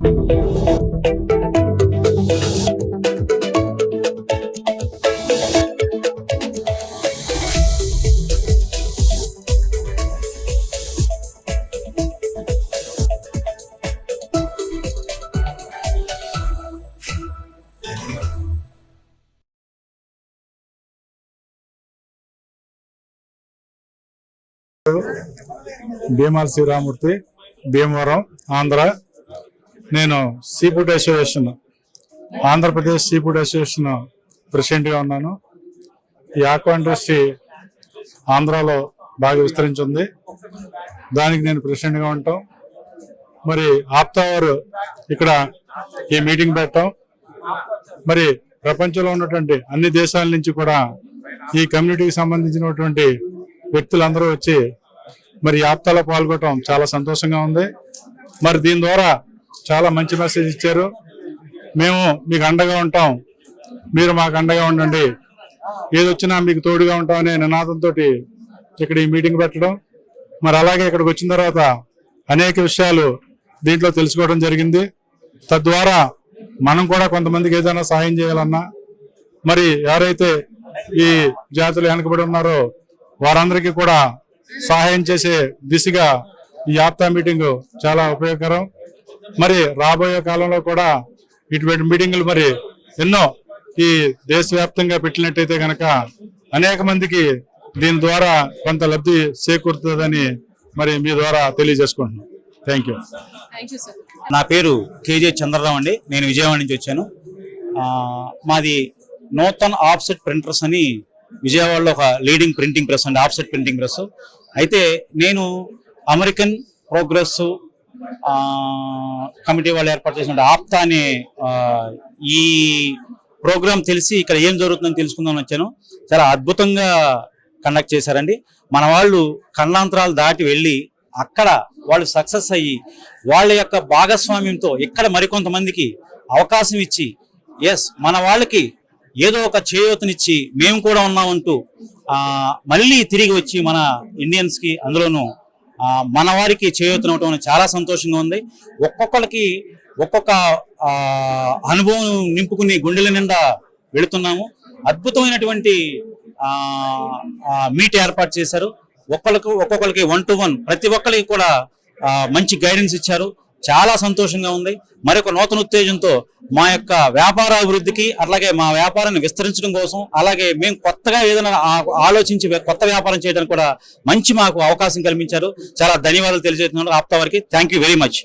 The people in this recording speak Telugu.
భీమాల శ్రీరామూర్తి భీమవరం ఆంధ్ర. నేను seafood association Andhra Pradesh seafood association ప్రెసిడెంట్గా ఉన్నాను. ఈ ఆక్వా ఇండస్ట్రీ ఆంధ్రాలో బాగా విస్తరించింది. దానికి నేను ప్రెసిడెంట్గా ఉంటాం. మరి ఆప్తా వారు ఇక్కడ ఈ మీటింగ్ పెట్టాం. మరి ప్రపంచంలో ఉన్నటువంటి అన్ని దేశాల నుంచి కూడా ఈ కమ్యూనిటీకి సంబంధించినటువంటి వ్యక్తులందరూ వచ్చి మరి యాప్తాలో పాల్గొనడం చాలా సంతోషంగా ఉంది. మరి దీని ద్వారా చాలా మంచి మెసేజ్ ఇచ్చారు. మేము మీకు అండగా ఉంటాం. మీరు మాకు అండగా ఉండండి. ఏదొచ్చినా మీకు తోడుగా ఉంటాం అనే నినాదంతో ఇక్కడ ఈ మీటింగ్ పెట్టడం. మరి అలాగే ఇక్కడికి వచ్చిన తర్వాత అనేక విషయాలు దీంట్లో తెలుసుకోవడం జరిగింది. తద్వారా మనం కూడా కొంతమందికి ఏదైనా సహాయం చేయాలన్నా మరి ఎవరైతే ఈ జాతులు వెనకబడి ఉన్నారో వారందరికీ కూడా సహాయం చేసే దిశగా ఈ యాప్తా మీటింగ్ చాలా ఉపయోగకరం. మరి రాబోయే కాలంలో కూడా ఇటువంటి మీటింగులు మరి ఎన్నో ఈ దేశవ్యాప్తంగా పెట్టినట్టయితే గనక అనేక మందికి దీని ద్వారా కొంత లబ్ధి చేకూరుతుందని మరి మీ ద్వారా తెలియజేసుకుంటున్నాం. థ్యాంక్ యూ నా పేరు కేజే చంద్రరావు అండి. నేను విజయవాడ నుంచి వచ్చాను. మాది నూతన్ ఆఫ్సెట్ ప్రింటర్స్ అని విజయవాడలో ఒక లీడింగ్ ప్రింటింగ్ ప్రెస్ అండి ఆఫ్సెట్ ప్రింటింగ్ ప్రెస్ అయితే నేను అమెరికన్ ప్రోగ్రెస్ కమిటీ వాళ్ళు ఏర్పాటు చేసిన ఆప్తా అనే ఈ ప్రోగ్రాం తెలిసి ఇక్కడ ఏం జరుగుతుందని తెలుసుకుందామని వచ్చాను. చాలా అద్భుతంగా కండక్ట్ చేశారండి. మన వాళ్ళు ఖండాంతరాలు దాటి వెళ్ళి అక్కడ వాళ్ళు సక్సెస్ అయ్యి వాళ్ళ యొక్క భాగస్వామ్యంతో ఇక్కడ మరికొంతమందికి అవకాశం ఇచ్చి ఎస్ మన వాళ్ళకి ఏదో ఒక చేయూతనిచ్చి మేము కూడా ఉన్నామంటూ మళ్ళీ తిరిగి వచ్చి మన ఇండియన్స్కి అందులోనూ మన వారికి చేయూతనవటం చాలా సంతోషంగా ఉంది. ఒక్కొక్కరికి ఒక్కొక్క అనుభవం నింపుకుని గుండెల నిండా వెళుతున్నాము. అద్భుతమైనటువంటి మీట్ ఏర్పాటు చేశారు. ఒక్కొక్కరికి ఒక్కొక్కరికి వన్ టు వన్ ప్రతి ఒక్కరికి కూడా మంచి గైడెన్స్ ఇచ్చారు. చాలా సంతోషంగా ఉంది. మరొక నూతన ఉత్తేజంతో మా యొక్క వ్యాపార అభివృద్ధికి అలాగే మా వ్యాపారాన్ని విస్తరించడం కోసం అలాగే మేము కొత్తగా ఏదైనా ఆలోచించి కొత్త వ్యాపారం చేయడానికి కూడా మంచి మాకు అవకాశం కల్పించారు. చాలా ధన్యవాదాలు తెలియజేస్తున్నాను. ఆప్తా వారికి థ్యాంక్ యూ వెరీ మచ్.